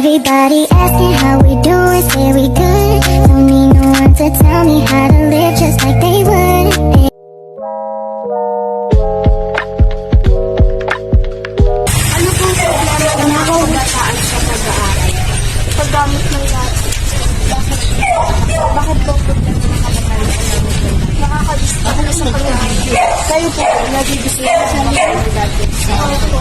Everybody asking how we doing, say we good. Don't need no one to tell me how to live just like they would. Ano pong problema mga kabataan sa pag-aaral? Paggamit ng laptop. Bakit? Bakit po problema ng kabataan sa laptop? Nakakadista na sa pag-aaral. Kayo po, nagdidisplay sa mga gadgets. Para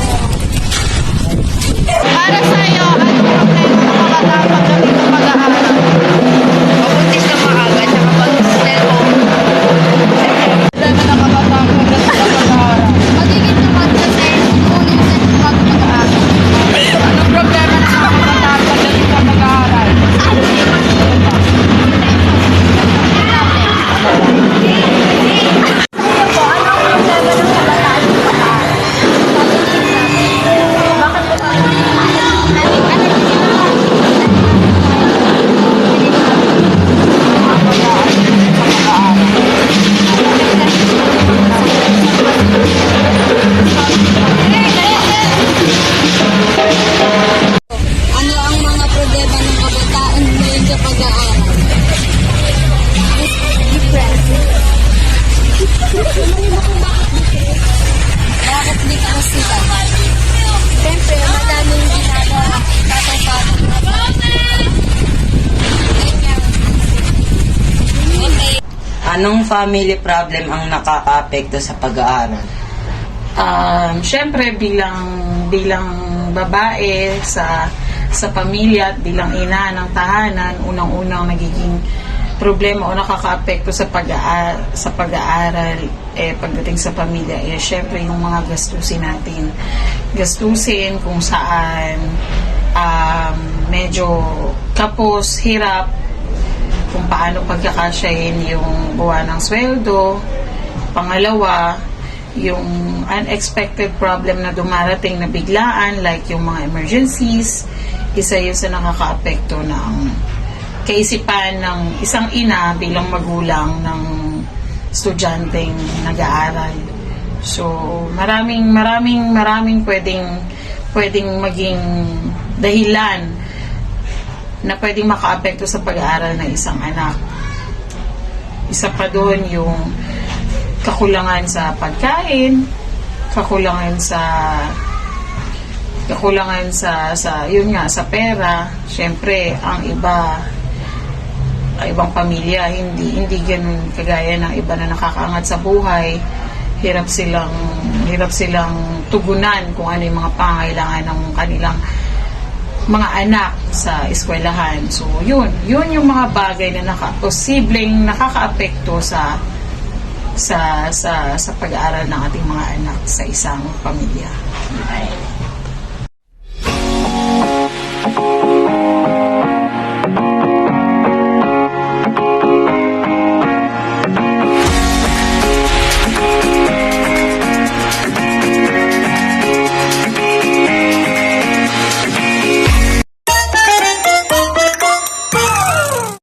Anong family problem ang nakaka-apekto sa pag-aaral? um, syempre bilang bilang babae sa sa pamilya at bilang ina ng tahanan, unang-unang nagiging problema o nakakaapekto sa pag sa pag-aaral eh pagdating sa pamilya eh syempre yung mga gastusin natin. Gastusin kung saan um, medyo kapos, hirap kung paano pagkakasyahin yung buwan ng sweldo. Pangalawa, yung unexpected problem na dumarating na biglaan like yung mga emergencies, isa yun sa nakakaapekto ng kaisipan ng isang ina bilang magulang ng estudyanteng nag-aaral. So, maraming maraming maraming pwedeng pwedeng maging dahilan na pwedeng makaapekto sa pag-aaral ng isang anak. Isa pa doon yung kakulangan sa pagkain, kakulangan sa kakulangan sa sa yun nga sa pera. Syempre, ang iba ang ibang pamilya hindi hindi ganun kagaya ng iba na nakakaangat sa buhay. Hirap silang hirap silang tugunan kung ano yung mga pangailangan ng kanilang mga anak sa eskwelahan. So, yun. Yun yung mga bagay na naka, posibleng nakakaapekto sa sa sa sa pag-aaral ng ating mga anak sa isang pamilya.